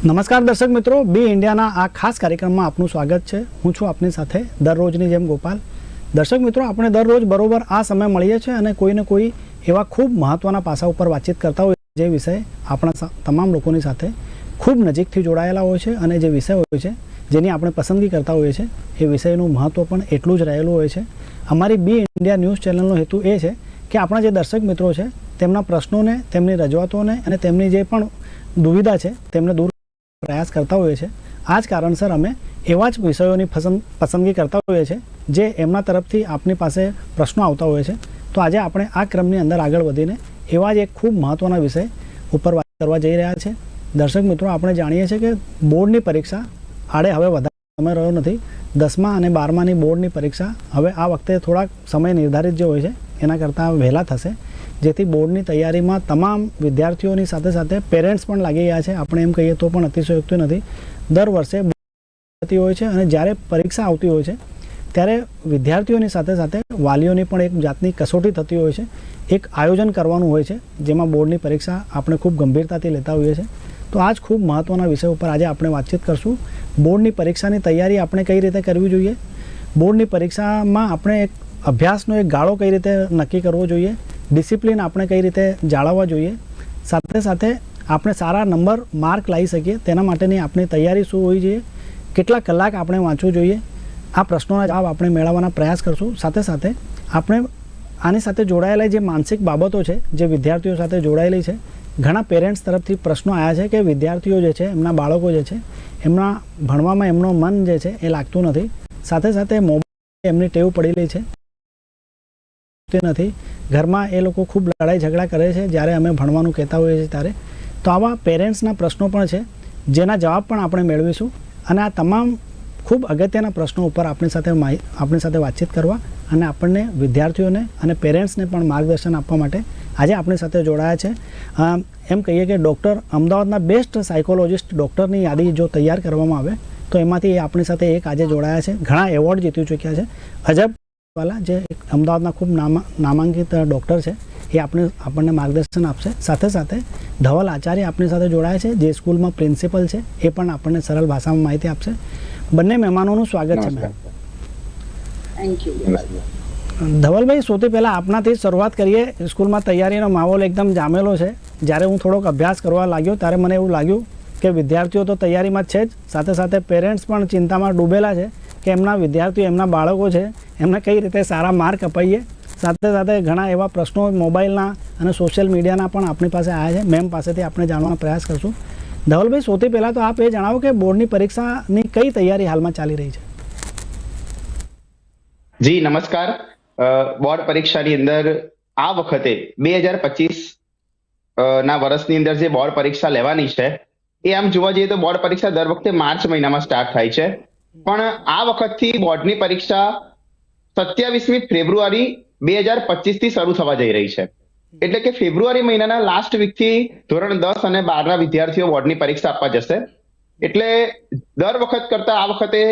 નમસ્કાર દર્શક મિત્રો, બી ઇન્ડિયાના આ ખાસ કાર્યક્રમમાં આપનું સ્વાગત છે. હું છું આપની સાથે દરરોજની જેમ ગોપાલ. દર્શક મિત્રો, આપણે દરરોજ બરોબર આ સમય મળીએ છીએ અને કોઈને કોઈ એવા ખૂબ મહત્ત્વના પાસા ઉપર વાતચીત કરતા હોય જે વિષય આપણા તમામ લોકોની સાથે ખૂબ નજીકથી જોડાયેલા હોય છે અને જે વિષય હોય છે, જેની આપણે પસંદગી કરતા હોઈએ છીએ, એ વિષયનું મહત્ત્વ પણ એટલું જ રહેલું હોય છે. અમારી બી ઇન્ડિયા ન્યૂઝ ચેનલનો હેતુ એ છે કે આપણા જે દર્શક મિત્રો છે, તેમના પ્રશ્નોને, તેમની રજૂઆતોને અને તેમની જે પણ દુવિધા છે, તેમને દૂર પ્રયાસ કરતા હોઈએ છીએ. આ જ કારણસર અમે એવા જ વિષયોની પસંદ, પસંદગી કરતા હોઈએ છીએ, જે એમના તરફથી આપની પાસે પ્રશ્નો આવતા હોય છે. તો આજે આપણે આ ક્રમની અંદર આગળ વધીને એવા જ એક ખૂબ મહત્ત્વના વિષય ઉપર વાત કરવા જઈ રહ્યા છે દર્શક મિત્રો, આપણે જાણીએ છીએ કે બોર્ડની પરીક્ષા આડે હવે વધારે સમય રહ્યો નથી. દસમા અને બારમાની બોર્ડની પરીક્ષા હવે આ વખતે થોડાક સમય નિર્ધારિત જે હોય છે, એના કરતાં વહેલા થશે. જેથી બોર્ડની તૈયારીમાં તમામ વિદ્યાર્થીઓની સાથે સાથે પેરેન્ટ્સ પણ લાગી ગયા છે. આપણે એમ કહીએ તો પણ અતિશયોક્તિ નથી. દર વર્ષે થતી હોય છે અને જ્યારે પરીક્ષા આવતી હોય છે, ત્યારે વિદ્યાર્થીઓની સાથે સાથે વાલીઓની પણ એક જાતની કસોટી થતી હોય છે. એક આયોજન કરવાનું હોય છે, જેમાં બોર્ડની પરીક્ષા આપણે ખૂબ ગંભીરતાથી લેતા હોઈએ છીએ. તો આ જ ખૂબ મહત્ત્વના વિષય ઉપર આજે આપણે વાતચીત કરશું. બોર્ડની પરીક્ષાની તૈયારી આપણે કઈ રીતે કરવી જોઈએ? બોર્ડની પરીક્ષામાં આપણે એક અભ્યાસનો એક ગાળો કઈ રીતે નક્કી કરવો જોઈએ? ડિસિપ્લિન આપણે કઈ રીતે જાળવવા જોઈએ? સાથે સાથે આપણે સારા નંબર, માર્ક લાવી શકીએ. તેના માટેની આપણી તૈયારી શું હોવી જોઈએ? કેટલા કલાક આપણે વાંચવું જોઈએ? આ પ્રશ્નોના જવાબ આપણે મેળવવાના પ્રયાસ કરશું. સાથે સાથે આપણે આની સાથે જોડાયેલા જે માનસિક બાબતો છે, જે વિદ્યાર્થીઓ સાથે જોડાયેલી છે, ઘણા પેરેન્ટ્સ તરફથી પ્રશ્નો આવ્યા છે કે વિદ્યાર્થીઓ જે છે, એમના બાળકો જે છે, એમના ભણવામાં એમનો મન જે છે એ લાગતું નથી. સાથે સાથે મોબાઈલ એમની ટેવ પડેલી છે. તે નથી. ઘરમાં એ લોકો ખૂબ લડાઈ ઝઘડા કરે છે. જ્યારે અમે ભણવાનું કહેતા હોઈએ છીએ ત્યારે. તો આવા પેરેન્ટ્સના પ્રશ્નો પણ છે. જેના જવાબ પણ આપણે મેળવીશું. અને આ તમામ ખૂબ અગત્યના પ્રશ્નો ઉપર આપણી સાથે આપણી સાથે વાતચીત કરવા અને આપણને વિદ્યાર્થીઓને અને પેરેન્ટ્સને પણ માર્ગદર્શન આપવા માટે આજે આપણી સાથે જોડાયા છે. એમ કહીએ કે ડૉક્ટર અમદાવાદના બેસ્ટ સાયકોલોજિસ્ટ ડૉક્ટરની યાદી જો તૈયાર કરવામાં આવે, તો એમાંથી આપણી સાથે એક આજે જોડાયા છે. ઘણા એવોર્ડ જીતી ચૂક્યા છે. અજબ વાલા જે અમદાવાદના ખૂબ નામા નામાંકિત ડૉક્ટર છે એ આપણે આપણને માર્ગદર્શન આપશે. સાથે સાથે ધવલ આચાર્ય આપણી સાથે જોડાયા છે જે સ્કૂલમાં પ્રિન્સિપલ છે એ પણ આપણને સરળ ભાષામાં માહિતી આપશે. બંને મહેમાનોનું સ્વાગત છે મેમ થેન્ક યુ ધવલભાઈ સૌથી પહેલાં આપનાથી શરૂઆત કરીએ. સ્કૂલમાં તૈયારીનો માહોલ એકદમ જામેલો છે. જ્યારે હું થોડોક અભ્યાસ કરવા લાગ્યો ત્યારે મને એવું લાગ્યું કે વિદ્યાર્થીઓ તો તૈયારીમાં જ છે જ. સાથે સાથે પેરેન્ટ્સ પણ ચિંતામાં ડૂબેલા છે કે એમના વિદ્યાર્થીઓ એમના બાળકો છે એમને કઈ રીતે સારા માર્ક અપાઈએ? સાથે સાથે ઘણા એવા પ્રશ્નો મોબાઈલના અને સોશિયલ મીડિયાના પણ આપણી પાસે આવ્યા છે. મેમ પાસેથી આપણે જાણવાનો પ્રયાસ કરશું. ધવલભાઈ, સૌથી પહેલાં તો આપ એ જણાવો કે બોર્ડની પરીક્ષાની કઈ તૈયારી હાલમાં ચાલી રહી છે? જી, નમસ્કાર. બોર્ડ પરીક્ષાની અંદર આ વખતે બે હજાર પચીસ ના વર્ષની અંદર જે બોર્ડ પરીક્ષા લેવાની છે, એ આમ જોવા જઈએ તો બોર્ડ પરીક્ષા દર વખતે માર્ચ મહિનામાં સ્ટાર્ટ થાય છે. પણ આ વખતથી બોર્ડની પરીક્ષા સત્યાવીસમી ફેબ્રુઆરી બે હજાર પચીસથી શરૂ થવા જઈ રહી છે. એટલે કે ફેબ્રુઆરી મહિનાના લાસ્ટ વીકથી ધોરણ દસ અને બારના વિદ્યાર્થીઓ બોર્ડની પરીક્ષા આપવા જશે. એટલે દર વખત કરતા આ વખતે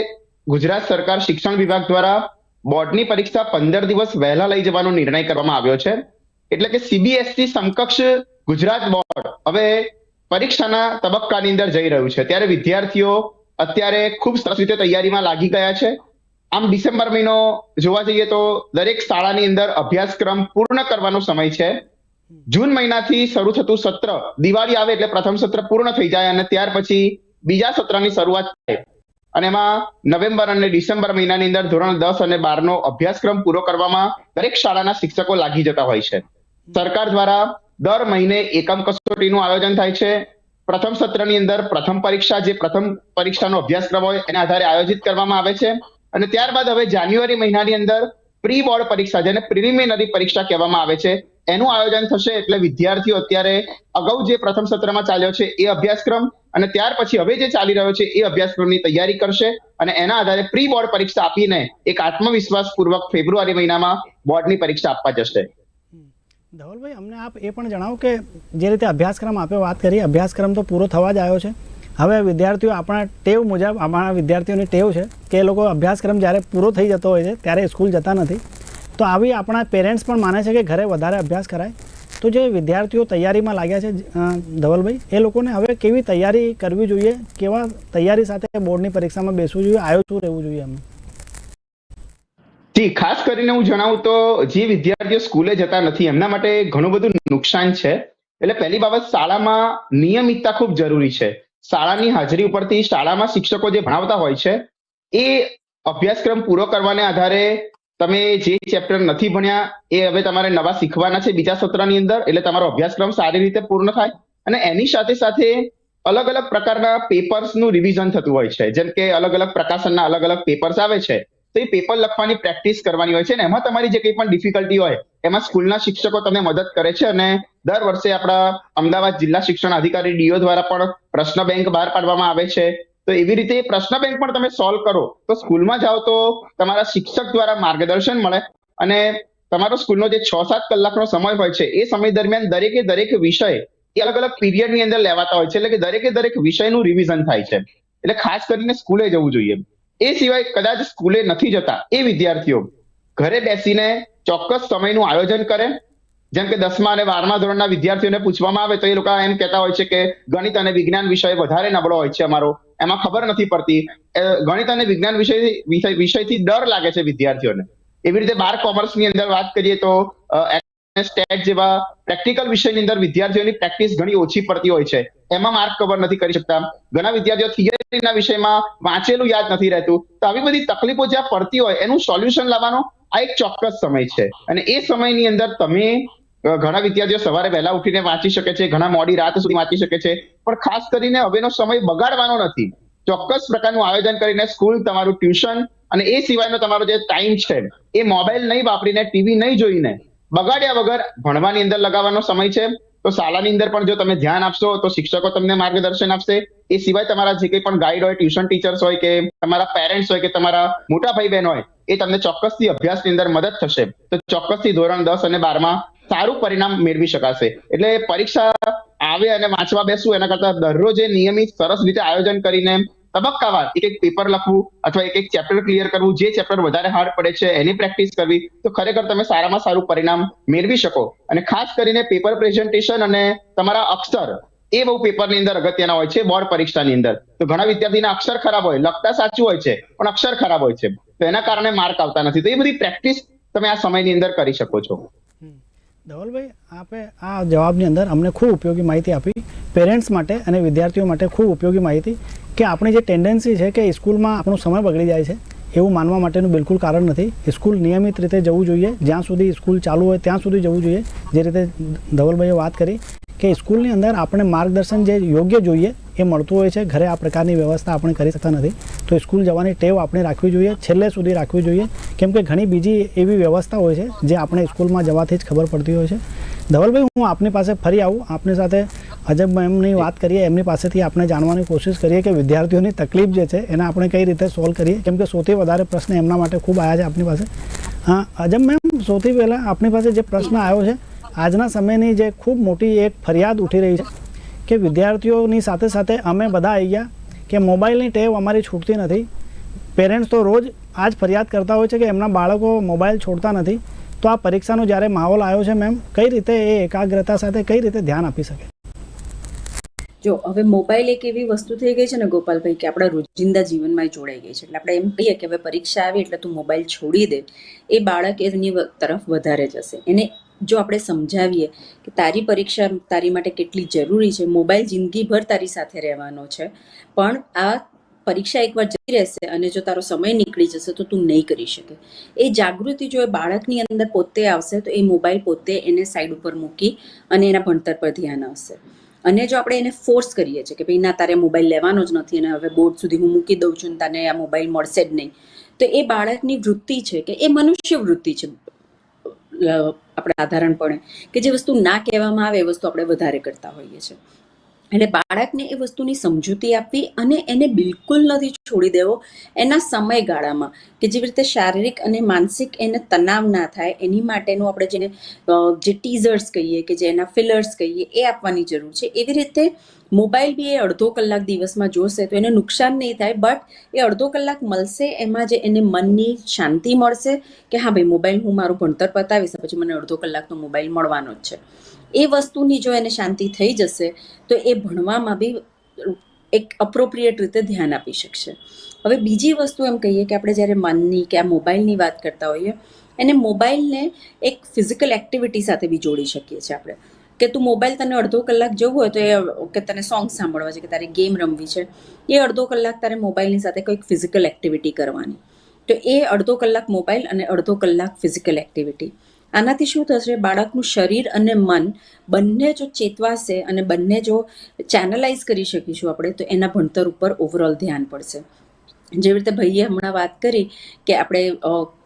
ગુજરાત સરકાર શિક્ષણ વિભાગ દ્વારા બોર્ડની પરીક્ષા પંદર દિવસ વહેલા લઈ જવાનો નિર્ણય કરવામાં આવ્યો છે. એટલે કે સીબીએસસી સમકક્ષ ગુજરાત બોર્ડ હવે પરીક્ષાના તબક્કાની અંદર જઈ રહ્યું છે. ત્યારે વિદ્યાર્થીઓ અત્યારે ખૂબ સરસ રીતે તૈયારીમાં લાગી ગયા છે. આમ ડિસેમ્બર મહિનો જોવા જઈએ તો દરેક શાળાની અંદર અભ્યાસક્રમ પૂર્ણ કરવાનો સમય છે. જૂન મહિનાથી શરૂ થતું સત્ર, દિવાળી આવે એટલે પ્રથમ સત્ર પૂર્ણ થઈ જાય અને ત્યાર પછી બીજા સત્રની શરૂઆત થાય. અને એમાં નવેમ્બર અને ડિસેમ્બર મહિનાની અંદર ધોરણ દસ અને બાર નો અભ્યાસક્રમ પૂરો કરવામાં દરેક શાળાના શિક્ષકો લાગી જતા હોય છે. સરકાર દ્વારા દર મહિને એકમ કસોટીનું આયોજન થાય છે. પ્રથમ સત્રની અંદર પ્રથમ પરીક્ષા, જે પ્રથમ પરીક્ષાનો અભ્યાસક્રમ હોય, એના આધારે આયોજિત કરવામાં આવે છે. અને ત્યારબાદ હવે જાન્યુઆરી મહિનાની અંદર પ્રી બોર્ડ પરીક્ષા, જેને પ્રિલિમિનરી પરીક્ષા કહેવામાં આવે છે, એનું આયોજન થશે એટલે વિદ્યાર્થીઓ અત્યારે અગાઉ જે પ્રથમ સત્રમાં ચાલ્યો છે એ અભ્યાસક્રમ અને ત્યાર પછી હવે જે ચાલી રહ્યો છે એ અભ્યાસક્રમની તૈયારી કરશે અને એના આધારે પ્રી બોર્ડ પરીક્ષા આપીને એક આત્મવિશ્વાસ પૂર્વક ફેબ્રુઆરી મહિનામાં બોર્ડની પરીક્ષા આપવા જશે. ધવલભાઈ, અમને આપ એ પણ જણાવો કે જે રીતે અભ્યાસક્રમ આપે વાત કરી, અભ્યાસક્રમ તો પૂરો થવા જ આવ્યો છે. હવે વિદ્યાર્થીઓ આપણા ટેવ મુજબ, આપણા વિદ્યાર્થીઓની ટેવ છે કે એ લોકો અભ્યાસક્રમ જ્યારે પૂરો થઈ જતો હોય છે, ત્યારે સ્કૂલ જતા નથી. તો આવી આપણા પેરેન્ટ્સ પણ માને છે કે ઘરે વધારે અભ્યાસ કરાય. તો જે વિદ્યાર્થીઓ તૈયારીમાં લાગ્યા છે ધવલભાઈ, એ લોકોને હવે કેવી તૈયારી કરવી જોઈએ? કેવા તૈયારી સાથે બોર્ડની પરીક્ષામાં બેસવું જોઈએ? આયો શું રહેવું જોઈએ એમને? જી, ખાસ કરીને હું જણાવું તો, જે વિદ્યાર્થીઓ સ્કૂલે જતા નથી, એમના માટે ઘણું બધું નુકસાન છે. એટલે પહેલી બાબત, શાળામાં નિયમિતતા ખૂબ જરૂરી છે. શાળાની હાજરી ઉપરથી શાળામાં શિક્ષકો જે ભણાવતા હોય છે, એ અભ્યાસક્રમ પૂરો કરવાને આધારે તમે જે ચેપ્ટર નથી ભણ્યા, એ હવે તમારે નવા શીખવાના છે બીજા સત્રની અંદર, એટલે તમારો અભ્યાસક્રમ સારી રીતે પૂર્ણ થાય. અને એની સાથે સાથે અલગ અલગ પ્રકારના પેપર્સનું રિવિઝન થતું હોય છે. જેમ કે અલગ અલગ પ્રકાશનના અલગ અલગ પેપર્સ આવે છે. એ પેપર લખવાની પ્રેક્ટિસ કરવાની હોય છે ને, એમાં તમારી જે કંઈ પણ ડિફિકલ્ટી હોય, એમાં સ્કૂલના શિક્ષકો તમને મદદ કરે છે અને દર વર્ષે આપણા અમદાવાદ જિલ્લા શિક્ષણ અધિકારી ડીઓ દ્વારા પણ પ્રશ્ન બેંક બહાર પાડવામાં આવે છે. તો એવી રીતે પ્રશ્ન બેંક પણ તમે સોલ્વ કરો, તો સ્કૂલમાં જાઓ તો તમારા શિક્ષક દ્વારા માર્ગદર્શન મળે અને તમારો સ્કૂલનો જે છ સાત કલાકનો સમય હોય છે, એ સમય દરમિયાન દરેકે દરેક વિષય એ અલગ અલગ પીરિયડની અંદર લેવાતા હોય છે, એટલે કે દરેકે દરેક વિષયનું રિવિઝન થાય છે. એટલે ખાસ કરીને સ્કૂલે જવું જોઈએ. એ સિવાય કદાચ સ્કૂલે નથી જતા એ વિદ્યાર્થીઓ ઘરે બેસીને ચોક્કસ સમયનું આયોજન કરે. જેમ કે દસમા અને બારમા ધોરણના વિદ્યાર્થીઓને પૂછવામાં આવે તો એ લોકો એમ કહેતા હોય છે કે ગણિત અને વિજ્ઞાન વિષય વધારે નબળો હોય છે અમારો. એમાં ખબર નથી પડતી. ગણિત અને વિજ્ઞાન વિષય વિષયથી ડર લાગે છે વિદ્યાર્થીઓને. એવી રીતે બાર કોમર્સની અંદર વાત કરીએ તો સ્ટેટ જેવા પ્રેક્ટિકલ વિષયની અંદર વિદ્યાર્થીઓની પ્રેક્ટિસ ઘણી ઓછી પડતી હોય છે. એમાં માર્ક કવર નથી કરી શકતા. ઘણા વિદ્યાર્થીઓ થિયરીના વિષયમાં વાંચેલું યાદ નથી રહેતું. તો આવી બધી તકલીફો જ્યાં પડતી હોય, એનું સોલ્યુશન લાવવાનો આ એક ચોક્કસ સમય છે. અને એ સમયની અંદર તમે ઘણા વિદ્યાર્થીઓ સવારે વહેલા ઉઠીને વાંચી શકે છે, ઘણા મોડી રાત સુધી વાંચી શકે છે. પણ ખાસ કરીને હવેનો સમય બગાડવાનો નથી. ચોક્કસ પ્રકારનું આયોજન કરીને સ્કૂલ તમારું ટ્યુશન અને એ સિવાયનો તમારો જે ટાઈમ છે, એ મોબાઈલ નહીં વાપરીને ટીવી નહીં જોઈને બગાડ્યા વગર ભણવાની અંદર લગાવવાનો સમય છે. તો શાળાની અંદર પણ જો તમે ધ્યાન આપશો, તો શિક્ષકો તમને માર્ગદર્શન આપશે. એ સિવાય તમારા જે કંઈ પણ ગાઈડ હોય ટ્યુશન ટીચર્સ હોય કે તમારા પેરેન્ટ્સ હોય કે તમારા મોટા ભાઈ બહેન હોય, એ તમને ચોક્કસથી અભ્યાસની અંદર મદદ થશે. તો ચોક્કસથી ધોરણ દસ અને બારમાં સારું પરિણામ મેળવી શકાશે. એટલે પરીક્ષા આવે અને વાંચવા બેસવું એના કરતા દરરોજ નિયમિત સરસ રીતે આયોજન કરીને તબક્કાવાર એક એક પેપર લખવું અથવા એક એક ચેપ્ટર ક્લિયર કરવું, જે ચેપ્ટર વધારે હાર્ડ પડે છે, એની પ્રેક્ટિસ કરવી, તો ખરેખર તમે સારામાં સારું પરિણામ મેળવી શકો. અને ખાસ કરીને પેપર પ્રેઝન્ટેશન અને તમારા અક્ષર, એ બહુ પેપરની અંદર અગત્યના હોય છે, બોર્ડ પરીક્ષાની અંદર. તો ઘણા વિદ્યાર્થીના અક્ષર ખરાબ હોય, લખતા સાચું હોય છે, પણ અક્ષર ખરાબ હોય છે. તો એના કારણે માર્ક આવતા નથી. તો એ બધી પ્રેક્ટિસ તમે આ સમયની અંદર કરી શકો છો. ધવલભાઈ, આપે આ જવાબની અંદર અમને ખૂબ ઉપયોગી માહિતી આપી. પેરેન્ટ્સ માટે અને વિદ્યાર્થીઓ માટે ખૂબ ઉપયોગી માહિતી. કે આપણી જે ટેન્ડન્સી છે કે સ્કૂલમાં આપણો સમય બગડી જાય છે, એવું માનવા માટેનું બિલકુલ કારણ નથી. સ્કૂલ નિયમિત રીતે જવું જોઈએ. જ્યાં સુધી સ્કૂલ ચાલુ હોય, ત્યાં સુધી જવું જોઈએ. જે રીતે ધવલભાઈએ વાત કરી કે સ્કૂલની અંદર આપણે માર્ગદર્શન જે યોગ્ય જોઈએ, એ મળતું હોય છે. ઘરે આ પ્રકારની વ્યવસ્થા આપણે કરી શકતા નથી. તો સ્કૂલ જવાની ટેવ આપણે રાખવી જોઈએ. છેલ્લે સુધી રાખવી જોઈએ. કેમ કે ઘણી બીજી એવી વ્યવસ્થા હોય છે, જે આપણે સ્કૂલમાં જવાથી જ ખબર પડતી હોય છે. ધવલભાઈ, હું આપની પાસે ફરી આવું. આપની સાથે અજબ મેમની વાત કરીએ, એમની પાસેથી આપણે જાણવાની કોશિશ કરીએ કે વિદ્યાર્થીઓની તકલીફ જે છે, એને આપણે કઈ રીતે સોલ્વ કરીએ. કેમ કે સૌથી વધારે પ્રશ્ન એમના માટે ખૂબ આવ્યા છે આપની પાસે. હા, અજબ મેમ, સૌથી પહેલાં આપની પાસે જે પ્રશ્ન આવ્યો છે, આજના સમયની જે ખૂબ મોટી એક ફરિયાદ ઉઠી રહી છે કે વિદ્યાર્થીઓની સાથે સાથે અમે બધા આવી ગયા કે મોબાઈલની ટેવ અમારી છૂટતી નથી. પેરેન્ટ્સ તો રોજ આ જ ફરિયાદ કરતા હોય છે કે એમના બાળકો મોબાઈલ છોડતા નથી. તો આ પરીક્ષાનો જ્યારે માહોલ આવ્યો છે મેમ, કઈ રીતે એ એકાગ્રતા સાથે કઈ રીતે ધ્યાન આપી શકે? જો, હવે મોબાઈલ એક એવી વસ્તુ થઈ ગઈ છે ને ગોપાલભાઈ, કે આપણા રોજિંદા જીવનમાં જોડાઈ ગઈ છે. એટલે આપણે એમ કહીએ કે હવે પરીક્ષા આવી એટલે તું મોબાઈલ છોડી દે, એ બાળક એની તરફ વધારે જશે. એને જો આપણે સમજાવીએ કે તારી પરીક્ષા તારી માટે કેટલી જરૂરી છે, મોબાઈલ જિંદગીભર તારી સાથે રહેવાનો છે, પણ આ પરીક્ષા એકવાર જતી રહેશે અને જો તારો સમય નીકળી જશે તો તું નહીં કરી શકે. એ જાગૃતિ જો એ બાળકની અંદર પોતે આવશે તો એ મોબાઈલ પોતે એને સાઈડ ઉપર મૂકી અને એના ભણતર પર ધ્યાન આવશે અને જો આપણે એને ફોર્સ કરીએ છીએ કે ભાઈ ના, તારે મોબાઈલ લેવાનો જ નથી અને હવે બોર્ડ સુધી હું મૂકી દઉં છું તને આ મોબાઈલ મળશે જ નહીં. તો એ બાળકની વૃત્તિ છે કે એ મનુષ્ય વૃત્તિ છે. આપણે સાધારણપણે કે જે વસ્તુ ના કહેવામાં આવે એ વસ્તુ આપણે વધારે કરતા હોઈએ છીએ. એટલે બાળકને એ વસ્તુની સમજૂતી આપવી અને એને બિલકુલ નથી છોડી દેવો એના સમયગાળામાં કે જેવી રીતે શારીરિક અને માનસિક એને તણાવ ના થાય, એની માટેનું આપણે જેને જે ટીઝર્સ કહીએ કે જે એના ફિલર્સ કહીએ એ આપવાની જરૂર છે. એવી રીતે મોબાઈલ બી એ અડધો કલાક દિવસમાં જોશે તો એને નુકસાન નહીં થાય બટ એ અડધો કલાક મળશે, એમાં જે એને મનની શાંતિ મળશે કે હા ભાઈ મોબાઈલ હું મારું ભણતર પતાવીશ, પછી મને અડધો કલાકનો મોબાઈલ મળવાનો જ છે. એ વસ્તુની જો એને શાંતિ થઈ જશે, તો એ ભણવામાં બી એક અપ્રોપ્રિએટ રીતે ધ્યાન આપી શકશે. હવે બીજી વસ્તુ એમ કહીએ કે આપણે જ્યારે મનની કે આ મોબાઈલની વાત કરતા હોઈએ, એને મોબાઈલને એક ફિઝિકલ એક્ટિવિટી સાથે બી જોડી શકીએ છીએ આપણે. કે તું મોબાઈલ તને અડધો કલાક જવું હોય તો એ કે તને સોંગ સાંભળવા છે કે તારે ગેમ રમવી છે, એ અડધો કલાક તારે મોબાઈલની સાથે કોઈક ફિઝિકલ એક્ટિવિટી કરવાની. તો એ અડધો કલાક મોબાઈલ અને અડધો કલાક ફિઝિકલ એક્ટિવિટી આનાથી શું થશે? બાળકનું શરીર અને મન બંને જો ચેતવાશે અને બંને જો ચેનલાઇઝ કરી શકીશું આપણે, તો એના ભણતર ઉપર ઓવરઓલ ધ્યાન પડશે. જેવી રીતે ભાઈએ હમણાં વાત કરી કે આપણે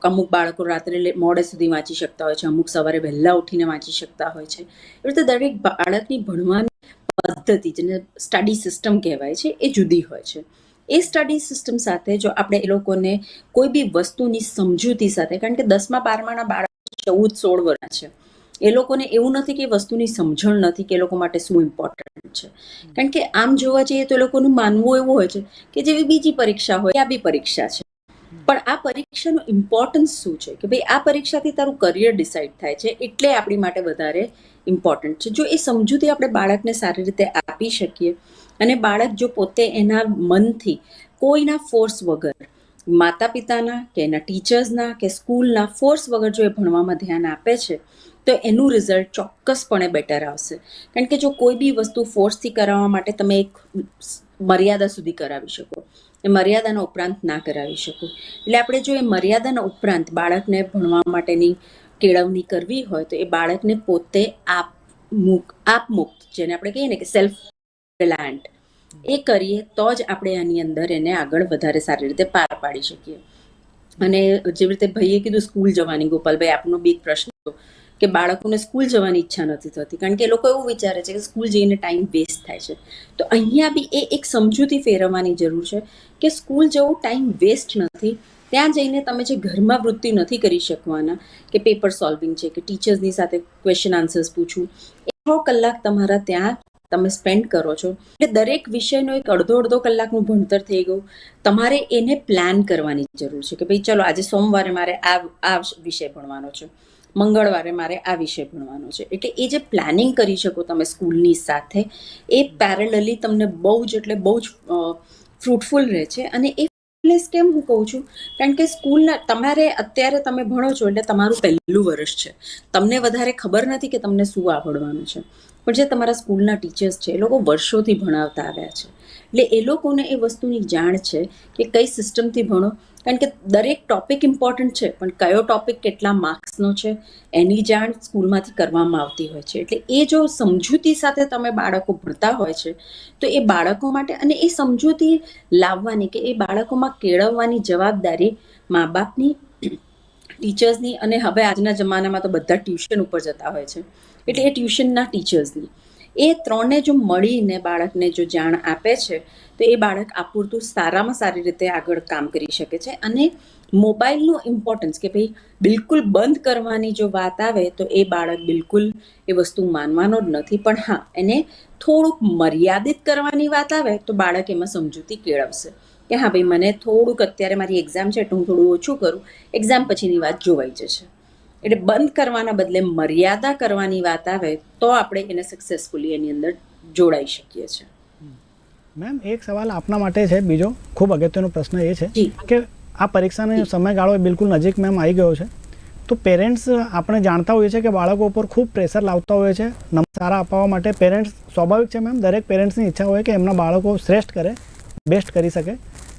અમુક બાળકો રાત્રે મોડે સુધી વાંચી શકતા હોય છે, અમુક સવારે વહેલા ઉઠીને વાંચી શકતા હોય છે. એવી રીતે દરેક બાળકની ભણવાની પદ્ધતિ જેને સ્ટડી સિસ્ટમ કહેવાય છે, એ જુદી હોય છે. એ સ્ટડી સિસ્ટમ સાથે જો આપણે એ લોકોને કોઈ બી વસ્તુની સમજૂતી સાથે, કારણ કે દસમા બારમાના બાળકો ચૌદ સોળ વર્ષ છે. એ લોકોને એવું નથી કે વસ્તુની સમજણ નથી કે એ લોકો માટે શું ઇમ્પોર્ટન્ટ છે. કારણ કે આમ જોવા જઈએ તો એ લોકોનું માનવું એવું હોય છે કે જેવી બીજી પરીક્ષા હોય આ બી પરીક્ષા છે. પણ આ પરીક્ષાનું ઇમ્પોર્ટન્સ શું છે? કે ભાઈ આ પરીક્ષાથી તારું કરિયર ડિસાઇડ થાય છે, એટલે આપણી માટે વધારે ઇમ્પોર્ટન્ટ છે. જો એ સમજૂતી આપણે બાળકને સારી રીતે આપી શકીએ અને બાળક જો પોતે એના મનથી કોઈના ફોર્સ વગર માતા પિતાના કે એના ટીચર્સના કે સ્કૂલના ફોર્સ વગર જો એ ભણવામાં ધ્યાન આપે છે, તો એનું રિઝલ્ટ ચોક્કસપણે બેટર આવશે. કારણ કે જો કોઈ બી વસ્તુ ફોર્સથી કરાવવા માટે તમે એક મર્યાદા સુધી કરાવી શકો. એ મર્યાદાના ઉપરાંત ના કરાવી શકો. એટલે આપણે જો એ મર્યાદાના ઉપરાંત બાળકને ભણવા માટેની કેળવણી કરવી હોય, તો એ બાળકને પોતે આપ મુક, આપમુક્ત, જેને આપણે કહીએ ને કે સેલ્ફ રિલાયન્ટ એ કરીએ તો જ આપણે આની અંદર એને આગળ વધારે સારી રીતે પાર પાડી શકીએ. અને જેવી રીતે ભાઈએ કીધું સ્કૂલ જવાની, ગોપાલભાઈ, આપનો બી પ્રશ્ન હતો કે બાળકોને સ્કૂલ જવાની ઈચ્છા નથી થતી. કારણ કે એ લોકો એવું વિચારે છે કે સ્કૂલ જઈને ટાઈમ વેસ્ટ થાય છે. તો અહીંયા બી એ એક સમજૂતી ફેરવવાની જરૂર છે કે સ્કૂલ જવું ટાઈમ વેસ્ટ નથી. ત્યાં જઈને તમે જે ઘરમાં વૃત્તિ નથી કરી શકવાના, કે પેપર સોલ્વિંગ છે, કે ટીચર્સની સાથે ક્વેશ્ચન આન્સર્સ પૂછવું એ છ કલાક તમારા ત્યાં તમે સ્પેન્ડ કરો છો. એટલે દરેક વિષયનો એક અડધો અડધો કલાકનું ભણતર થઈ ગયું. તમારે એને પ્લાન કરવાની જરૂર છે કે ભાઈ ચલો આજે સોમવારે મારે આ આ વિષય ભણવાનો છે. મંગળવારે મારે આ વિષય ભણવાનો છે. એટલે એ જે પ્લાનિંગ કરી શકો તમે સ્કૂલની સાથે, એ પેરેલલી તમને બહુ જ એટલે બહુ જ ફ્રૂટફુલ રહે છે અને એ પ્લેસ કેમ હું કહું છું? કારણ કે સ્કૂલના તમારે અત્યારે તમે ભણો છો એટલે તમારું પહેલું વર્ષ છે. તમને વધારે ખબર નથી કે તમને શું આવડવાનું છે. પણ જે તમારા સ્કૂલના ટીચર્સ છે, એ લોકો વર્ષોથી ભણાવતા આવ્યા છે. એટલે એ લોકોને એ વસ્તુની જાણ છે કે કઈ સિસ્ટમથી ભણો. કારણ કે દરેક ટોપિક ઇમ્પોર્ટન્ટ છે, પણ કયો ટોપિક કેટલા માર્ક્સનો છે, એની જાણ સ્કૂલમાંથી કરવામાં આવતી હોય છે. એટલે એ જો સમજૂતી સાથે તમે બાળકો ભણતા હોય છે, તો એ બાળકો માટે અને એ સમજૂતી લાવવાની કે એ બાળકોમાં કેળવવાની જવાબદારી મા બાપની ટીચર્સની અને હવે આજના જમાનામાં તો બધા ટ્યુશન ઉપર જતા હોય છે. એટલે એ ટ્યુશનના ટીચર્સની. એ ત્રણે જો મળીને બાળકને જો જાણ આપે છે, તો એ બાળક આપૂરતું સારામાં સારી રીતે આગળ કામ કરી શકે છે. અને મોબાઈલનું ઇમ્પોર્ટન્સ કે ભાઈ બિલકુલ બંધ કરવાની જો વાત આવે, તો એ બાળક બિલકુલ એ વસ્તુ માનવાનો જ નથી. પણ હા, એને થોડુંક મર્યાદિત કરવાની વાત આવે, તો બાળક એમાં સમજૂતી કેળવશે. કે હા ભાઈ મને થોડુંક અત્યારે મારી એક્ઝામ છે તો હું થોડું ઓછું કરું. એક્ઝામ પછીની વાત જોવાઈ જશે. એટલે બંધ કરવાના બદલે મર્યાદા કરવાની વાત આવે તો આપણે એને સક્સેસફુલી એની અંદર જોડાઈ શકીએ છીએ. મેમ એક સવાલ આપના માટે છે બીજો ખૂબ અગત્યનો પ્રશ્ન એ છે કે આ પરીક્ષાનો સમયગાળો બિલકુલ નજીક મેમ આવી ગયો છે. તો પેરેન્ટ્સ આપણે જાણતા હોઈએ છીએ કે બાળકો ઉપર ખૂબ પ્રેશર લાવતા હોય છે નંબર સારા અપાવવા માટે. પેરેન્ટ્સ સ્વાભાવિક છે મેમ દરેક પેરેન્ટ્સની ઈચ્છા હોય કે એમના બાળકો શ્રેષ્ઠ કરે બેસ્ટ કરી શકે.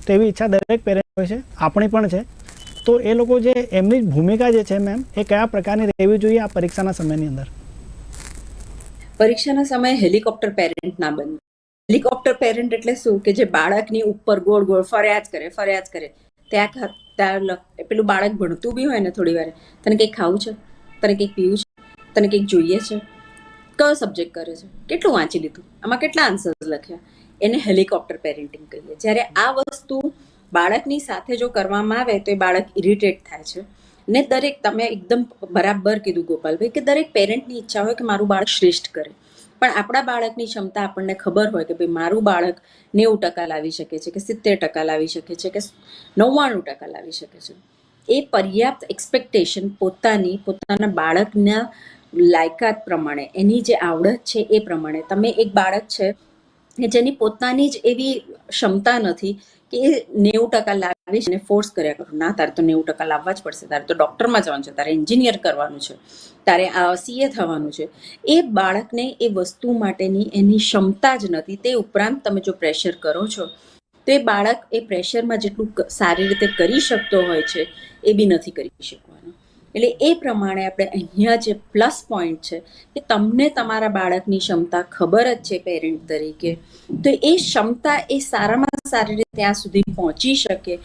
તો એવી ઈચ્છા દરેક પેરેન્ટ હોય છે, આપણી પણ છે. તો એ લોકો જે એમની જ ભૂમિકા જે છે મેમ એ કયા પ્રકારની રહેવી જોઈએ આ પરીક્ષાના સમયની અંદર? પરીક્ષાના સમયે હેલિકોપ્ટર પેરેન્ટ ના બનવું હેલિકોપ્ટર પેરેન્ટ એટલે શું? કે જે બાળકની ઉપર ગોળ ગોળ ફર્યા જ કરે ફર્યા જ કરે. ત્યાં ત્યાં પેલું બાળક ભણતું બી હોય ને થોડી વાર, તને કંઈક ખાવું છે? તને કંઈક પીવું છે? તને કંઈક જોઈએ છે? કયો સબ્જેક્ટ કરે છે? કેટલું વાંચી લીધું? આમાં કેટલા આન્સર્સ લખ્યા? એને હેલિકોપ્ટર પેરેન્ટિંગ કહીએ. જ્યારે આ વસ્તુ બાળકની સાથે જો કરવામાં આવે તો એ બાળક ઇરિટેટ થાય છે. ને દરેક તમે એકદમ બરાબર કીધું ગોપાલભાઈ કે દરેક પેરેન્ટની ઈચ્છા હોય કે મારું બાળક શ્રેષ્ઠ કરે. પણ આપણા બાળકની ક્ષમતા આપણને ખબર હોય કે ભાઈ મારું બાળક નેવું ટકા લાવી શકે છે કે સિત્તેર ટકા લાવી શકે છે કે નવ્વાણું ટકા લાવી શકે છે. એ પર્યાપ્ત એક્સપેક્ટેશન પોતાની, પોતાના બાળકના લાયકાત પ્રમાણે, એની જે આવડત છે એ પ્રમાણે. તમે એક બાળક છે કે જેની પોતાની જ એવી ક્ષમતા નથી કે એ નેવું ટકા લાવી અને ફોર્સ કર્યા કરો. ના, તારે તો નેવું ટકા લાવવા જ પડશે. તારે તો ડૉક્ટરમાં જવાનું છે, તારે એન્જિનિયર કરવાનું છે, તારે આ સીએ થવાનું છે. એ બાળકને એ વસ્તુ માટેની એની ક્ષમતા જ નથી. તે ઉપરાંત તમે જો પ્રેશર કરો છો, તો એ બાળક એ પ્રેશરમાં જેટલું સારી રીતે કરી શકતો હોય છે, એ બી નથી કરી શકવાનો. એટલે એ પ્રમાણે આપણે અહીંયા જે પ્લસ પોઈન્ટ છે કે તમને તમારા બાળકની ક્ષમતા ખબર જ છે પેરેન્ટ તરીકે. તો એ ક્ષમતા એ સારામાં સારી રીતે ત્યાં સુધી પહોંચી શકે,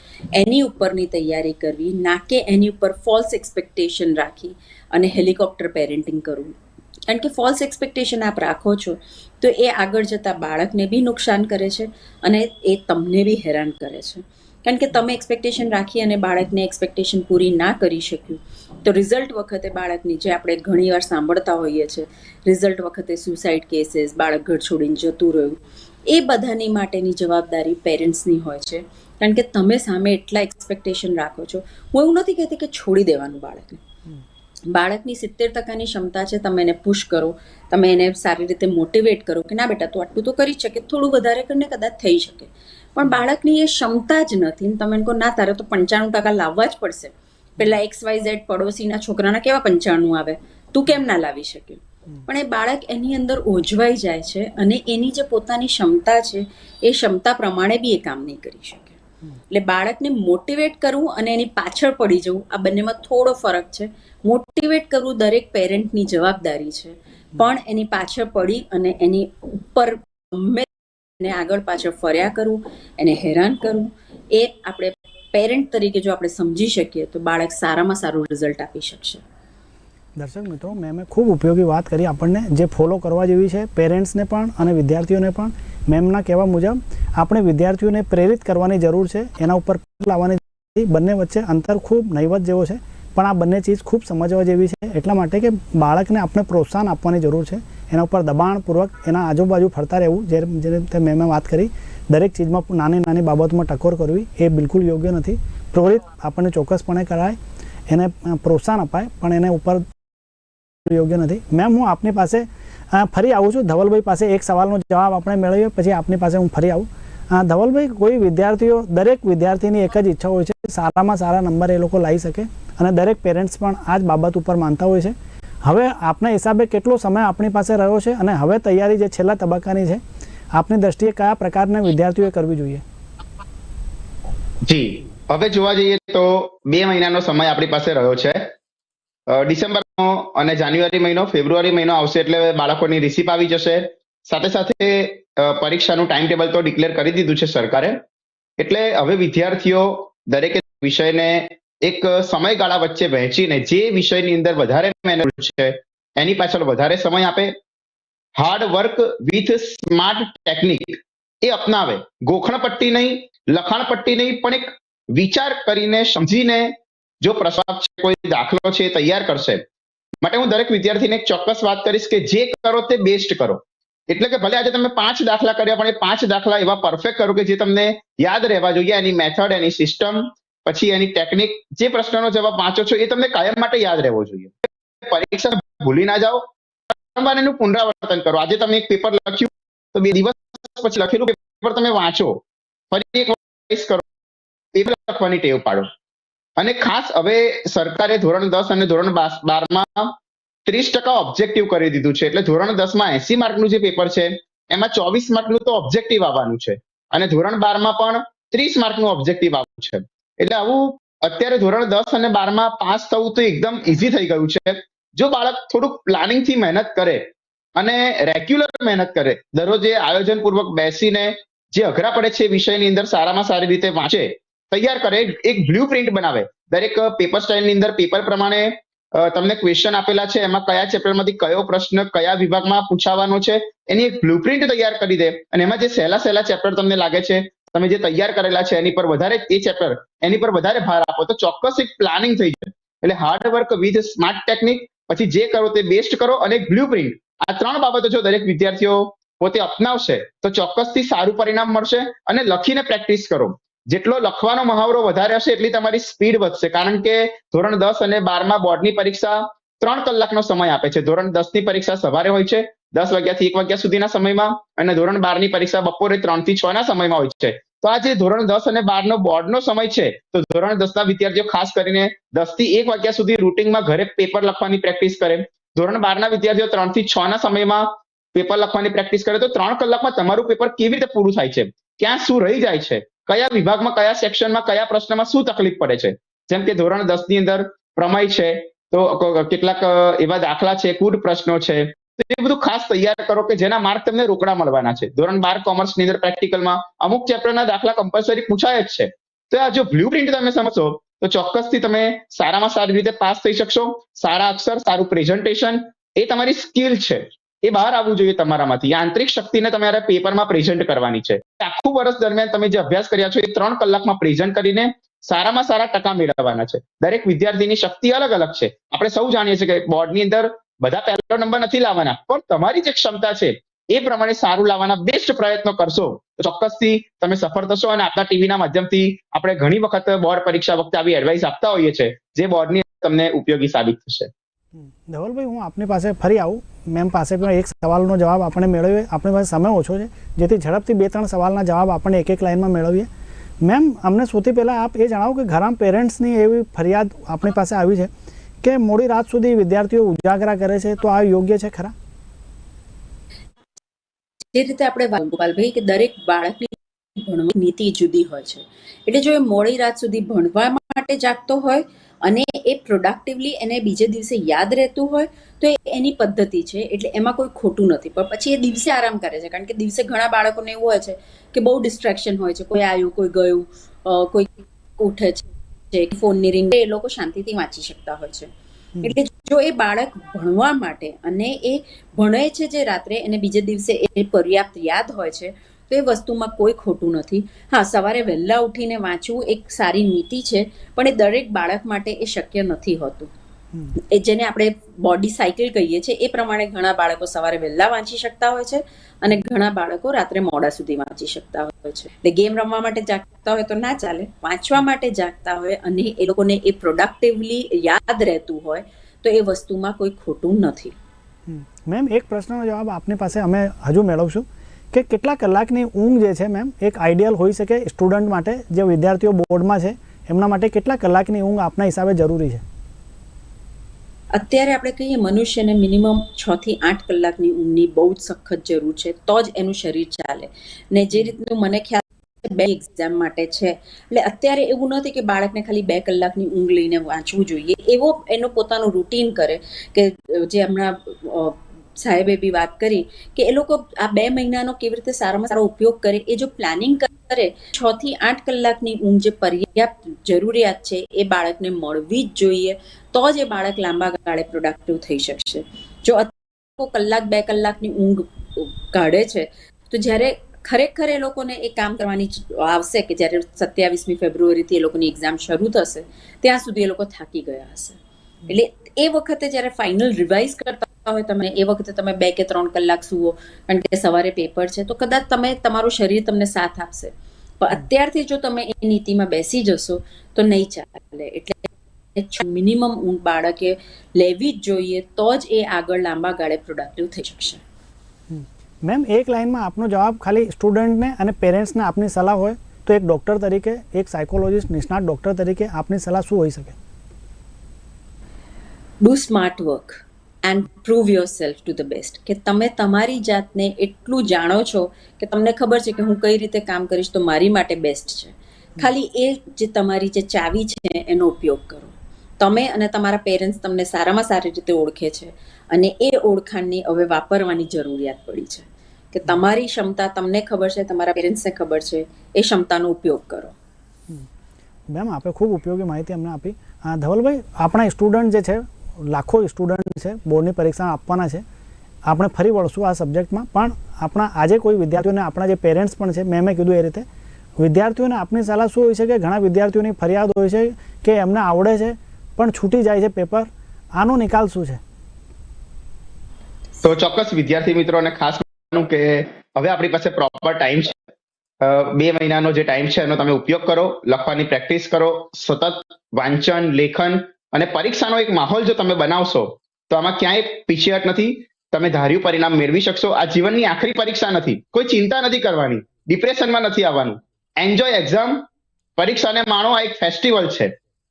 એની ઉપરની તૈયારી કરવી, ના કે એની ઉપર ફોલ્સ એક્સપેક્ટેશન રાખી અને હેલિકોપ્ટર પેરેન્ટિંગ કરવું. કારણ કે ફોલ્સ એક્સપેક્ટેશન આપ રાખો છો, તો એ આગળ જતાં બાળકને બી નુકસાન કરે છે અને એ તમને બી હેરાન કરે છે. કારણ કે તમે એક્સપેક્ટેશન રાખી અને બાળકને એક્સપેક્ટેશન પૂરી ના કરી શક્યું. તો રિઝલ્ટ વખતે બાળકની જે આપણે ઘણીવાર સાંભળતા હોઈએ છીએ રિઝલ્ટ વખતે સુસાઇડ કેસીસ બાળક ઘર છોડીને જતું રહ્યું એ બધાની માટેની જવાબદારી પેરેન્ટ્સની હોય છે. કારણ કે તમે સામે એટલા એક્સપેક્ટેશન રાખો છો. હું એવું નથી કહેતી કે છોડી દેવાનું બાળકને. બાળકની સિત્તેર ટકાની ક્ષમતા છે તમે એને પુશ કરો તમે એને સારી રીતે મોટિવેટ કરો કે ના બેટા તું આટલું તો કરી શકે થોડું વધારે કરીને કદાચ થઈ શકે. પણ બાળકની એ ક્ષમતા જ નથી. તમે કહો ના તારે તો પંચાણું ટકા લાવવા જ પડશે. પેલા એક્સ વાય ઝેડ પડોશીના છોકરાના કેવા પંચાણું આવે? તું કેમ ના લાવી શક્યું પણ એ બાળક એની અંદર ઓજવાઈ જાય છે અને એની જે પોતાની ક્ષમતા છે એ ક્ષમતા પ્રમાણે બી એ કામ નહીં કરી શકે. એટલે બાળકને મોટિવેટ કરવું અને એની પાછળ પડી જવું આ બંનેમાં થોડો ફરક છે. મોટિવેટ કરવું દરેક પેરેન્ટની જવાબદારી છે. પણ એની પાછળ પડી અને એની ઉપર ગમે એને આગળ પાછળ ફર્યા કરવું એને હેરાન કરવું એ આપણે પેરેન્ટ તરીકે જો આપણે સમજી શકીએ, તો બાળક સારામાં સારું રિઝલ્ટ આપી શકશે. દર્શક મિત્રો મેમે ખૂબ ઉપયોગી વાત કરી. આપણને જે ફોલો કરવા જેવી છે પેરેન્ટ્સને પણ અને વિદ્યાર્થીઓને પણ મેમના કહેવા મુજબ, આપણે વિદ્યાર્થીઓને પ્રેરિત કરવાની જરૂર છે. એના ઉપર લાવવાની બંને વચ્ચે અંતર ખૂબ નહીવત જેવો છે. પણ આ બંને ચીજ ખૂબ સમજવા જેવી છે. એટલા માટે કે બાળકને આપણે પ્રોત્સાહન આપવાની જરૂર છે. એના ઉપર દબાણપૂર્વક એના આજુબાજુ ફરતા રહેવું, જે જે રીતે મેં વાત કરી, દરેક ચીજમાં નાની નાની બાબતમાં ટકોર કરવી એ બિલકુલ યોગ્ય નથી. પ્રેરિત આપણને ચોક્કસપણે કરાય, એને પ્રોત્સાહન અપાય, પણ એને ઉપર યોગ્ય નથી. મેમ, હું આપની પાસે ફરી આવું છું. ધવલભાઈ પાસે એક સવાલનો જવાબ આપણે મેળવીએ, પછી આપની પાસે હું ફરી આવું. ધવલભાઈ, કોઈ વિદ્યાર્થીઓ, દરેક વિદ્યાર્થીની એક જ ઈચ્છા હોય છે સારામાં સારા નંબર એ લોકો લાવી શકે અને દરેક પેરેન્ટ્સ પણ આ જ બાબત ઉપર માનતા હોય છે. હવે આપના હિસાબે કેટલો સમય આપણી પાસે રહ્યો છે અને હવે તૈયારી જે છેલ્લા તબક્કાની છે, આપની દ્રષ્ટિએ કયા પ્રકારના વિદ્યાર્થીઓએ કરવી જોઈએ? જી, હવે જોવા જઈએ તો બે મહિનાનો સમય આપણી પાસે રહ્યો છે. ડિસેમ્બરનો અને જાન્યુઆરી મહિનો, ફેબ્રુઆરી મહિનો આવશે એટલે બાળકોની રિસીપ આવી જશે. સાથે સાથે પરીક્ષાનું ટાઈમ ટેબલ તો ડિક્લેર કરી દીધું છે સરકારે. એટલે હવે વિદ્યાર્થીઓ દરેક વિષયને એક સમયગાળા વચ્ચે વહેંચીને જે વિષયની અંદર વધારે મહેનત છે, એની પાછળ વધારે સમય આપે. Hard work with smart technique એ અપનાવે. ગોખણપટ્ટી નહીં, લખાણપટ્ટી નહીં, પણ એક વિચાર કરીને સમજીને જો પ્રસાદ છે, કોઈ દાખલો છે તૈયાર કરશે. માટે હું દરેક વિદ્યાર્થીને ચોક્કસ વાત કરીશ કે જે કરો તે બેસ્ટ કરો. એટલે કે ભલે આજે તમે પાંચ દાખલા કર્યા, પણ એ પાંચ દાખલા એવા પરફેક્ટ કરો કે જે તમને યાદ રહેવા જોઈએ. એની મેથડ એની સિસ્ટમ પછી એની ટેકનિક જે પ્રશ્નનો જવાબ વાંચો છો એ તમને કાયમ માટે યાદ રહેવો જોઈએ. પરીક્ષા ભૂલી ના જાઓ. વારંવાર એનું પુનરાવર્તન કરો. આજે તમે એક પેપર લખ્યું, તો બે દિવસ પછી લખેલું પેપર તમે વાંચો. ફરી એક કરો. પેપર લખવાની ટેવ પાડો. અને ખાસ હવે સરકારે ધોરણ દસ અને ધોરણ બારમાં ત્રીસ ટકા ઓબ્જેક્ટિવ કરી દીધું છે. એટલે ધોરણ દસમાં એસી માર્કનું જે પેપર છે, એમાં ચોવીસ માર્કનું તો ઓબ્જેક્ટિવ આવવાનું છે. અને ધોરણ બારમાં પણ ત્રીસ માર્કનું ઓબ્જેક્ટિવ આવવાનું છે. એટલે આવું અત્યારે ધોરણ દસ અને બારમાં પાસ થવું તો એકદમ ઇઝી થઈ ગયું છે. જો બાળક થોડુંક પ્લાનિંગથી મહેનત કરે અને રેગ્યુલર મહેનત કરે, દરરોજ આયોજન પૂર્વક બેસીને જે અઘરા પડે છે વિષયની અંદર સારામાં સારી રીતે વાંચે, તૈયાર કરે, એક બ્લુ પ્રિન્ટ બનાવે. દરેક પેપર સ્ટાઇલની અંદર પેપર પ્રમાણે તમને ક્વેશ્ચન આપેલા છે, એમાં કયા ચેપ્ટરમાંથી કયો પ્રશ્ન કયા વિભાગમાં પૂછાવાનો છે, એની એક બ્લુ પ્રિન્ટ તૈયાર કરી દે અને એમાં જે સહેલા સહેલા ચેપ્ટર તમને લાગે છે તમે જે તૈયાર કરેલા છે એની પર વધારે એ ચેપ્ટર એની પર વધારે ભાર આપો, તો ચોક્કસ એક પ્લાનિંગ થઈ જાય. એટલે hard work with smart technique પછી જે કરો તે બેસ્ટ કરો અને એક બ્લુ પ્રિન્ટ આ ત્રણ બાબતો જો દરેક વિદ્યાર્થીઓ પોતે અપનાવશે, તો ચોક્કસથી સારું પરિણામ મળશે અને લખીને પ્રેક્ટિસ કરો. જેટલો લખવાનો મહાવરો વધારે હશે એટલી તમારી સ્પીડ વધશે. કારણ કે ધોરણ દસ અને બારમાં બોર્ડની પરીક્ષા ત્રણ કલાકનો સમય આપે છે. ધોરણ દસની પરીક્ષા સવારે હોય છે, દસ વાગ્યાથી એક વાગ્યા સુધીના સમયમાં અને ધોરણ બારની પરીક્ષા બપોરે ત્રણથી છ ના સમયમાં હોય છે. તો આ જે ધોરણ દસ અને બાર નો બોર્ડનો સમય છે, તો ધોરણ દસ ના વિદ્યાર્થીઓ ખાસ કરીને દસથી એક વાગ્યા સુધી રૂટિનમાં ઘરે પેપર લખવાની પ્રેક્ટિસ કરે. ધોરણ બાર ના વિદ્યાર્થીઓ ત્રણથી છ ના સમયમાં પેપર લખવાની પ્રેક્ટિસ કરે. તો ત્રણ કલાકમાં તમારું પેપર કેવી રીતે પૂરું થાય છે? ક્યાં શું રહી જાય છે? કયા વિભાગમાં, કયા સેક્શનમાં, કયા પ્રશ્નમાં શું તકલીફ પડે છે? જેમ કે ધોરણ દસની અંદર પ્રમેય છે, તો કેટલાક એવા દાખલા છે, કુટ પ્રશ્નો છે તો એ બધું ખાસ તૈયાર કરો કે જેના માર્ક તમને રોકડા મળવાના છે. ધોરણ બાર કોમર્સની અંદર પ્રેક્ટિકલમાં અમુક ચેપ્ટરના દાખલા કમ્પલસરી પૂછાય જ છે. તો આ જો બ્લુ પ્રિન્ટ તમે સમજો તો ચોક્કસથી તમે સારામાં સારી રીતે પાસ થઈ શકશો. સારા અક્ષર, સારું પ્રેઝન્ટેશન એ તમારી સ્કિલ છે. એ બહાર આવવું જોઈએ તમારામાંથી. આંતરિક શક્તિને તમારે પેપરમાં પ્રેઝન્ટ કરવાની છે. આખું વર્ષ દરમિયાન તમે જે અભ્યાસ કર્યા છો એ ત્રણ કલાકમાં પ્રેઝન્ટ કરીને સારામાં સારા ટકા મેળવવાના છે. દરેક વિદ્યાર્થીની શક્તિ અલગ અલગ છે. આપણે સૌ જાણીએ છીએ કે બોર્ડની અંદર બધા પહેલો નંબર નથી લાવવાના. પણ તમારી જે ક્ષમતા છે, એ પ્રમાણે સારું લાવવાના બેસ્ટ પ્રયત્નો કરશો. તો ચોક્કસથી તમે સફળ થશો અને આપણા ટીવીના માધ્યમથી આપણે ઘણી વખત બોર્ડ પરીક્ષા વખતે આવી એડવાઇસ આપતા હોઈએ છીએ, જે બોર્ડની તમને ઉપયોગી સાબિત થશે. ધવલભાઈ, હું આપની પાસે ફરી આવું. મેમ પાસે પણ એક સવાલનો જવાબ આપણે મેળવીએ. આપણી પાસે સમય ઓછો છે, જેથી ઝડપથી બે ત્રણ સવાલના જવાબ આપણે એક એક લાઇનમાં મેળવીએ. મેમ, અમને સૌથી પહેલાં આપ એ જણાવો કે ઘણા પેરેન્ટ્સની એવી ફરિયાદ આપણી પાસે આવી છે. કે મોડી રાત સુધી વિદ્યાર્થીઓ ઉજાગરા કરે છે તો આ યોગ્ય છે ખરા? જે રીતે આપણે ગોપાલભાઈ, કે દરેક બાળકની ભણવાની નીતિ જુદી હોય છે. એટલે જો એ મોડી રાત સુધી ભણવા માટે જાગતો હોય અને એ પ્રોડક્ટિવલી એને બીજે દિવસે યાદ રહેતું હોય, તો એ એની પદ્ધતિ છે. એટલે એમાં કોઈ ખોટું નથી. પણ પછી એ દિવસે આરામ કરે છે. કારણ કે દિવસે ઘણા બાળકોને એવું હોય છે કે બહુ ડિસ્ટ્રેક્શન હોય છે. કોઈ આવ્યું, કોઈ ગયું કોઈ ઉઠે છે. ફોનની રિંગ એ લોકો શાંતિથી વાંચી શકતા હોય છે. એટલે જો એ બાળક ભણવા માટે અને એ ભણે છે જે રાત્રે અને બીજે દિવસે એ પર્યાપ્ત યાદ હોય છે તો એ વસ્તુમાં કોઈ ખોટું નથી. હા સવારે વહેલા ઉઠીને વાંચવું એક સારી નીતિ છે પણ એ દરેક બાળક માટે એ શક્ય નથી હોતું. એ જેને આપણે બોડી સાયકલ કહીએ છીએ, એ પ્રમાણે ઘણા બાળકો સવારે વહેલા વાંચી શકતા હોય છે અને ઘણા બાળકો રાત્રે મોડા સુધી વાંચી શકતા હોય છે. એટલે ગેમ રમવા માટે જાગતા હોય તો ના ચાલે, વાંચવા માટે જાગતા હોય અને એ લોકોને એ પ્રોડક્ટિવલી યાદ રહેતું હોય તો એ વસ્તુમાં કોઈ ખોટું નથી. મેમ, એક પ્રશ્નનો જવાબ આપની પાસે અમે હજુ મેળવશું કે કેટલા કલાકની ઊંઘ જે છે મેમ, એક આઈડિયલ હોઈ શકે સ્ટુડન્ટ માટે, જે વિદ્યાર્થીઓ બોર્ડમાં છે, એમના માટે કેટલા કલાકની ઊંઘ આપના હિસાબે જરૂરી છે? અત્યારે આપણે કહીએ મનુષ્યને મિનિમમ છ થી આઠ કલાકની ઊંઘની બહુ જ સખત જરૂર છે, તો જ એનું શરીર ચાલે. ને જે રીતનું મને ખ્યાલ બે એક્ઝામ માટે છે. એટલે અત્યારે એવું નથી કે બાળકને ખાલી બે કલાકની ઊંઘ લઈને વાંચવું જોઈએ. એવો એનો પોતાનું રૂટીન કરે કે જે હમણાં સાહેબે બી વાત કરી કે એ લોકો આ બે મહિનાનો કેવી રીતે સારામાં સારો ઉપયોગ કરે, એ જો પ્લાનિંગ કરે, છ થી આઠ કલાકની ઊંઘ જે પર્યાપ્ત જરૂરિયાત છે એ બાળકને મળવી જ જોઈએ, તો જ એ બાળક લાંબા ગાળે પ્રોડક્ટિવ થઈ શકશે. જો અત્યારે કલાક, બે કલાકની ઊંઘ કાઢે છે, તો જ્યારે ખરેખર એ લોકોને એ કામ કરવાની આવશે કે જ્યારે સત્યાવીસમી ફેબ્રુઆરીથી એ લોકોની એક્ઝામ શરૂ થશે, ત્યાં સુધી એ લોકો થાકી ગયા હશે. એટલે એ વખતે જ્યારે ફાઇનલ રિવાઇઝ કરતા હોય તમે એ વખતે તમે બે કે ત્રણ કલાક સુવો કારણ કે સવારે પેપર છે તો કદાચ તમે તમારું શરીર તમને સાથ આપશે. પણ અત્યારથી જો તમે એ નીતિમાં બેસી જશો તો નહીં ચાલે. એટલે મિનિમમ ઊંઘ બાળકે લેવી જ જોઈએ તો જ એ આગળ લાંબા ગાળે પ્રોડક્ટિવ થઈ શકશે. મેમ એક લાઇનમાં આપનો જવાબ ખાલી સ્ટુડન્ટને અને પેરેન્ટ્સને આપની સલાહ હોય તો એક ડૉક્ટર તરીકે એક સાયકોલોજિસ્ટ નિષ્ણાત ડૉક્ટર તરીકે આપની સલાહ શું હોઈ શકે? Do smart work and prove yourself to the best કે તમે તમારી જાતને એટલું જાણો છો કે તમને ખબર છે કે હું કઈ રીતે કામ કરીશ તો મારી માટે બેસ્ટ છે. ખાલી એ જે તમારી જે ચાવી છે એનો ઉપયોગ કરો. તમે અને તમારા પેરેન્ટ્સ તમને સારામાં સારી રીતે ઓળખે છે અને એ ઓળખાણની હવે વાપરવાની જરૂરિયાત પડી છે. કે તમારી ક્ષમતા તમને ખબર છે, તમારા પેરેન્ટ્સને ખબર છે, એ ક્ષમતાનો ઉપયોગ કરો. મેમ, આપે ખૂબ ઉપયોગી માહિતી અમને આપી. ધવલભાઈ, આપણા સ્ટુડન્ટ જે છે લાખો સ્ટુડન્ટ છે, બોર્ડની પરીક્ષા આપવાના છે. આપણે ફરી વળશું આ સબ્જેક્ટમાં પણ આપણા આજે કોઈ વિદ્યાર્થીઓને, આપણા જે પેરેન્ટ્સ પણ છે, મેં મેં કીધું એ રીતે, વિદ્યાર્થીઓને આપની સલાહ શું હોય છે કે ઘણા વિદ્યાર્થીઓની ફરિયાદ હોય છે કે એમને આવડે છે, પણ છૂટી જાય છે પેપર આનો નિકાલ શું છે? તો ચોક્કસ વિદ્યાર્થી મિત્રોને ખાસ કે હવે આપણી પાસે પ્રોપર ટાઈમ છે. બે મહિનાનો જે ટાઈમ છે, એનો તમે ઉપયોગ કરો, લખવાની પ્રેક્ટિસ કરો, સતત વાંચન, લેખન અને પરીક્ષાનો એક માહોલ જો તમે બનાવશો, તો આમાં ક્યાંય પીછેહટ નથી, તમે ધાર્યું પરિણામ મેળવી શકશો. આ જીવનની આખરી પરીક્ષા નથી. કોઈ ચિંતા નથી કરવાની. ડિપ્રેશનમાં નથી આવવાનું. એન્જોય એક્ઝામ પરીક્ષાને માણો આ એક ફેસ્ટિવલ છે.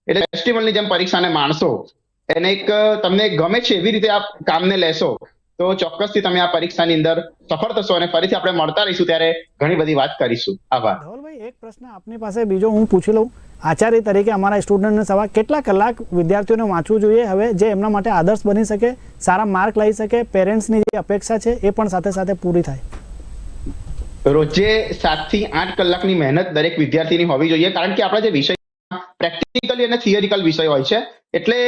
એટલે ફેસ્ટિવલની જેમ પરીક્ષાને માણશો. એને એક, તમને ગમે છે એવી રીતે આ કામને લેશો, તો ચોક્કસથી તમે આ પરીક્ષાની અંદર સફળ થશો અને ફરીથી આપણે મળતા રહીશું ત્યારે ઘણી બધી વાત કરીશું. આભાર. ધવલભાઈ, એક પ્રશ્ન આપની પાસે, બીજો હું પૂછી લઉં. આચાર્ય તરીકે અમારા સ્ટુડન્ટને સવા કેટલા કલાક વિદ્યાર્થીઓને વાંચવું જોઈએ, હવે જે એમના માટે આદર્શ બની શકે, સારા માર્ક લઈ શકે, પેરેન્ટ્સની જે અપેક્ષા છે, એ પણ સાથે સાથે પૂરી થાય. રોજે સાતથી આઠ કલાકની મહેનત દરેક વિદ્યાર્થીની હોવી જોઈએ, કારણ કે આપણા જે વિષય પ્રેક્ટિકલી અને થિયરિકલ વિષય હોય છે, એટલે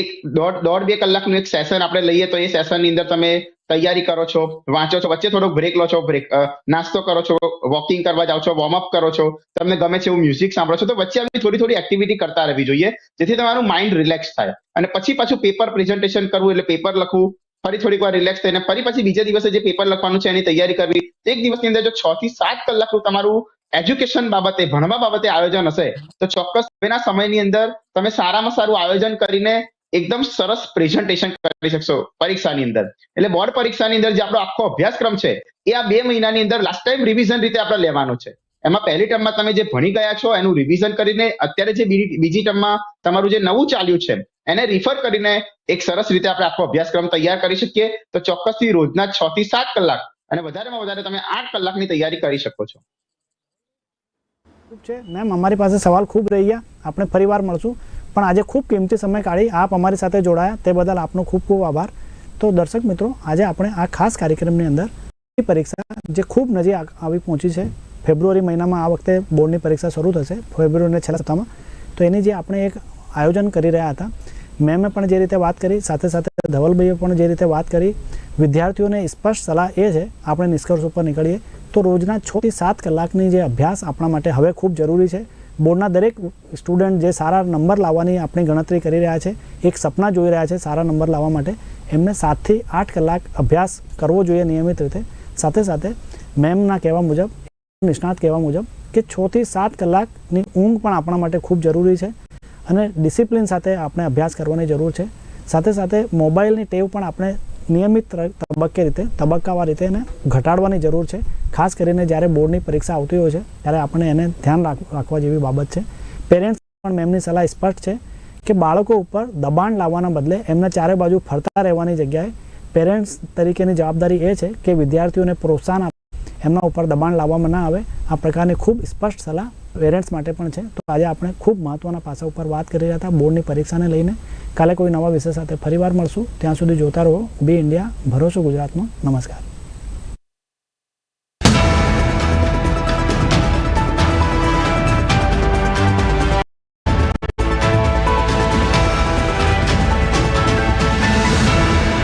એક દોઢ દોઢ બે કલાકનું એક સેશન આપણે લઈએ, તો એ સેશનની અંદર તમે તૈયારી કરો છો, વાંચો છો, વચ્ચે થોડોક બ્રેક લો છો બ્રેક નાસ્તો કરો છો વોકિંગ કરવા જાઓ છો વોર્મઅપ કરો છો, તમને ગમે છે એવું મ્યુઝિક સાંભળો છો, તો વચ્ચે આવી થોડી થોડી એક્ટિવિટી કરતા રહેવી જોઈએ, જેથી તમારું માઇન્ડ રિલેક્સ થાય. અને પછી પાછું પેપર પ્રેઝન્ટેશન કરવું એટલે પેપર લખવું, ફરી થોડીક વાર રિલેક્સ થઈને ફરી પછી બીજા દિવસે જે પેપર લખવાનું છે એની તૈયારી કરવી એક દિવસની અંદર જો છ થી સાત કલાકનું તમારું એજ્યુકેશન બાબતે, ભણવા બાબતે આયોજન હશે, તો ચોક્કસ સમયની અંદર તમે સારામાં સારું આયોજન કરીને એકદમ સરસ પ્રેઝન્ટેશન કરી શકશો પરીક્ષાની અંદર. એટલે બોર્ડ પરીક્ષાની અંદર જે આપણો આખો અભ્યાસક્રમ છે, એ આ બે મહિનાની અંદર લાસ્ટ ટાઈમ રિવિઝન રીતે આપણે લેવાનો છે. એમાં પહેલી ટર્મમાં તમે જે ભણી ગયા છો, એનું રિવિઝન કરીને અત્યારે જે બીજી ટર્મમાં તમારું જે નવું ચાલ્યું છે, એને રિફર કરીને એક સરસ રીતે આપણે આખો અભ્યાસક્રમ તૈયાર કરી શકીએ. તો ચોક્કસથી રોજના છ થી સાત કલાક અને વધારેમાં વધારે તમે આઠ કલાકની તૈયારી કરી શકો છો. છે. મેમ, અમારી પાસે સવાલ ખૂબ રહી ગયા. આપણે ફરીવાર મળશું. પણ આજે ખૂબ કિંમતી સમય કાઢી આપ અમારી સાથે જોડાયા. તે બદલ આપનો ખૂબ ખૂબ આભાર. તો દર્શક મિત્રો, આજે આપણે આ ખાસ કાર્યક્રમની અંદર પરીક્ષા જે ખૂબ નજીક આવી પહોંચી છે, ફેબ્રુઆરી મહિનામાં આ વખતે બોર્ડની પરીક્ષા શરૂ થશે, ફેબ્રુઆરીના છેલ્લા સપ્તાહમાં. તો એની જે આપણે એક આયોજન કરી રહ્યા હતા, મેમે પણ જે રીતે વાત કરી, સાથે સાથે ધવલભાઈએ પણ જે રીતે વાત કરી, વિદ્યાર્થીઓને સ્પષ્ટ સલાહ એ છે, આપણે નિષ્કર્ષ ઉપર નીકળીએ. તો રોજના છ થી સાત કલાકની જે અભ્યાસ આપણા માટે હવે ખૂબ જરૂરી છે. બોર્ડના દરેક સ્ટુડન્ટ જે સારા નંબર લાવવાની આપણી ગણતરી કરી રહ્યા છે, એક સપના જોઈ રહ્યા છે સારા નંબર લાવવા માટે, એમને સાતથી આઠ કલાક અભ્યાસ કરવો જોઈએ નિયમિત રીતે. સાથે સાથે મેમના કહેવા મુજબ, નિષ્ણાત કહેવા મુજબ કે છથી સાત કલાકની ઊંઘ પણ આપણા માટે ખૂબ જરૂરી છે અને ડિસિપ્લિન સાથે આપણે અભ્યાસ કરવાની જરૂર છે. સાથે સાથે મોબાઈલની ટેવ પણ આપણે નિયમિત તબક્કે રીતે, તબક્કાવાર રીતે એને ઘટાડવાની જરૂર છે. ખાસ કરીને જ્યારે બોર્ડની પરીક્ષા આવતી હોય છે, ત્યારે આપણે એને ધ્યાન રાખ- રાખવા જેવી બાબત છે. પેરેન્ટ્સ પણ મેમની સલાહ સ્પષ્ટ છે કે બાળકો ઉપર દબાણ લાવવાના બદલે એમને ચારે બાજુ ફરતા રહેવાની જગ્યાએ પેરેન્ટ્સ તરીકેની જવાબદારી એ છે કે વિદ્યાર્થીઓને પ્રોત્સાહન આપે. એમના ઉપર દબાણ લાવવામાં ના આવે. આ પ્રકારની ખૂબ સ્પષ્ટ સલાહ પેરેન્ટ્સ માટે પણ છે. તો આજે આપણે ખૂબ મહત્વના પાસા ઉપર વાત કરી રહ્યા હતા બોર્ડની પરીક્ષાને લઈને. કાલે કોઈ નવા વિષય સાથે ફરીવાર મળશું. ત્યાં સુધી જોતા રહો. બી ઇન્ડિયા ભરોસો ગુજરાતમાં. નમસ્કાર.